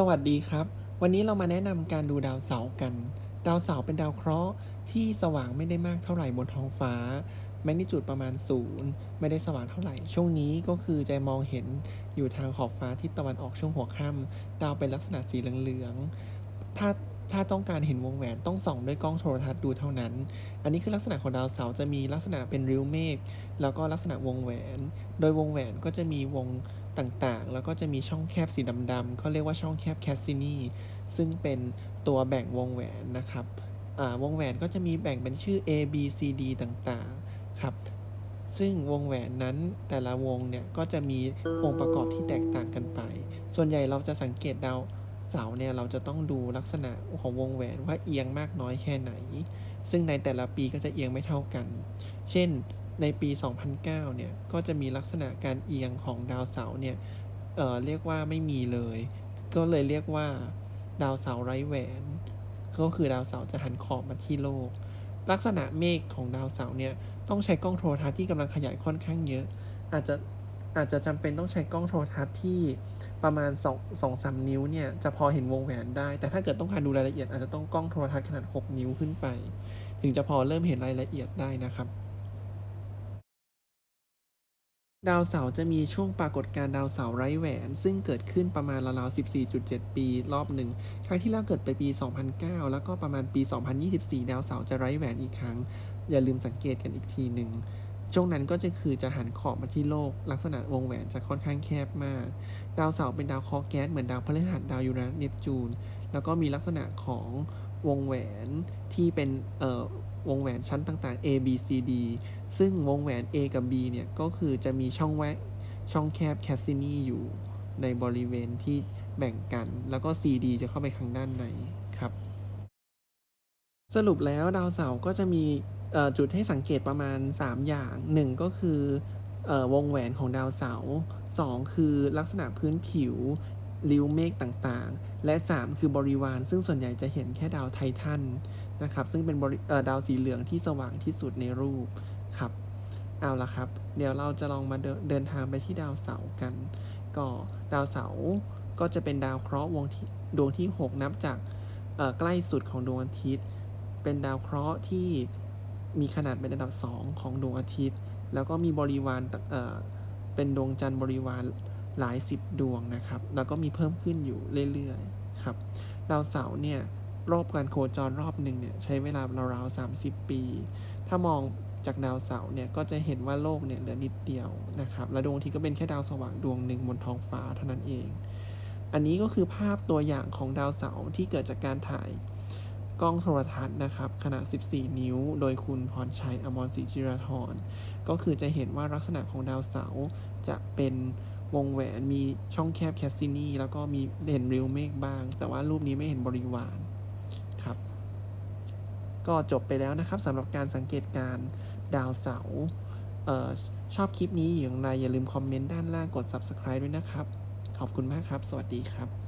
สวัสดีครับ วันนี้เรามาแนะนำการดูดาวเสาร์กัน ดาวเสาร์เป็นดาวเคราะห์ที่สว่างไม่ได้มากเท่าไหร่บนท้องฟ้าแมกนิจูดประมาณศูนย์ไม่ได้สว่างเท่าไหร่ ช่วงนี้ก็คือจะมองเห็นอยู่ทางขอบฟ้าที่ตะวันออกช่วงหัวค่ำดาวเป็นลักษณะสีเหลืองๆถ้า ถ้าต้องการเห็นวงแหวนต้องส่องด้วยกล้องโทรทัศน์ดูเท่านั้น อันนี้คือลักษณะของดาวเสาร์จะมีลักษณะเป็นริ้วเมฆแล้วก็ลักษณะวงแหวน โดยวงแหวนก็จะมีวงต่างๆ แล้วก็จะมีช่องแคบสีดำๆเขาเรียกว่าช่องแคบแคสซินีซึ่งเป็นตัวแบ่งวงแหวนนะครับวงแหวนก็จะมีแบ่งเป็นชื่อ A B C D ต่างๆ ครับ ซึ่งวงแหวนนั้นแต่ละวงเนี่ยก็จะมีองค์ประกอบที่แตกต่างกันไป ส่วนใหญ่เราจะสังเกตดาว เสาเนี่ยเราจะต้องดูลักษณะของวงแหวนว่าเอียงมากน้อยแค่ไหน ซึ่งในแต่ละปีก็จะเอียงไม่เท่ากัน เช่นในปี 2009 เนี่ย ก็จะมีลักษณะการเอียงของดาวเสาร์เนี่ยเอ่อเรียกว่าไม่มีเลย ก็เลยเรียกว่า ดาวเสาร์ไร้แหวน ก็คือดาวเสาร์จะหันขอบมาที่โลก ลักษณะเมฆของดาวเสาร์เนี่ย ต้องใช้กล้องโทรทัศน์ที่กำลังขยายค่อนข้างเยอะ อาจจะอาจจะจำเป็นต้องใช้กล้องโทรทัศน์ที่ ประมาณ2 2 3 นิ้วเนี่ยจะพอเห็นวงแหวนได้ แต่ถ้าเกิดต้องการดูรายละเอียดอาจจะต้องกล้องโทรทัศน์ขนาด 6 นิ้วขึ้นไป ถึงจะพอเริ่มเห็นรายละเอียดได้นะครับ ดาวเสาร์จะมีช่วงปรากฏการณ์ดาวเสาร์ไร้แหวน ซึ่งเกิดขึ้นประมาณราวๆ14.7 ปีรอบหนึ่ง ครั้งที่แล้วเกิดไปปี 2009 แล้วก็ประมาณปี 2024 ดาวเสาร์จะไร้แหวนอีกครั้ง อย่าลืมสังเกตกันอีกทีหนึ่ง ช่วงนั้นก็จะคือจะหันขอบมาที่โลก ลักษณะวงแหวนจะค่อนข้างแคบมาก ดาวเสาร์เป็นดาวเคราะห์แก๊สเหมือนดาวพฤหัสดาวยูเรนัสเนปจูน แล้วก็มีลักษณะของวงแหวนที่เป็นเอ่อวงแหวนชั้นต่างๆ A B C D ซึ่งวงแหวน A กับ B เนี่ย ก็คือจะมีช่องแวะช่องแคบแคสซินีอยู่ในบริเวณที่แบ่งกัน แล้วก็ CD จะเข้าไปข้างด้านในครับ สรุปแล้วดาวเสาร์ก็จะมี จุดให้สังเกตประมาณ 3 อย่าง 1 ก็คืออวงแหวนของดาวเสาร์2คือลักษณะพื้นผิวริ้วเมฆต่างๆ และ 3 คือบริวาร ซึ่งส่วนใหญ่จะเห็นแค่ดาวไททันนะครับ ซึ่งเป็นดาวสีเหลืองที่สว่างที่สุดในรูปครับ เอาละครับ เดี๋ยวเราจะลองมาเดินเดินทางไปที่ดาวเสาร์กัน ก็ดาวเสาร์ก็จะเป็นดาวเคราะห์วงที่ดวงที่ 6 นับจากใกล้สุดของดวงอาทิตย์ เป็นดาวเคราะห์ที่ มีขนาดเป็นอันดับ 2 ของดวงอาทิตย์ แล้วก็มีบริวารเเป็นดวงจันทร์บริวารหลายสิบดวงนะครับ แล้วก็มีเพิ่มขึ้นอยู่เรื่อยๆครับ ดาวเสาร์เนี่ยรอบการโคจรรอบหนึ่งเนี่ยใช้เวลาราวๆ30 ปี ถ้ามองจากดาวเสาร์เนี่ยก็จะเห็นว่าโลกเนี่ยเหลือนิดเดียวนะครับ และดวงอาทิตย์ก็เป็นแค่ดาวสว่างดวงหนึ่งบนท้องฟ้าเท่านั้นเอง อันนี้ก็คือภาพตัวอย่างของดาวเสาร์ที่เกิดจากการถ่าย กล้องโทรทัศน์นะครับขนาด 14 นิ้ว โดยคุณพรชัยอมรศรีจิรธรก็คือจะเห็นว่าลักษณะของดาวเสาร์จะเป็นวงแหวนมีช่องแคบแคสซินีแล้วก็มีเห็นริวเมฆบ้าง แต่ว่ารูปนี้ไม่เห็นบริวารครับ ก็จบไปแล้วนะครับสำหรับการสังเกตการดาวเสาร์ชอบคลิปนี้อย่างไรอย่าลืมคอมเมนต์ด้านล่างกด subscribe ด้วยนะครับ ขอบคุณมากครับ สวัสดีครับ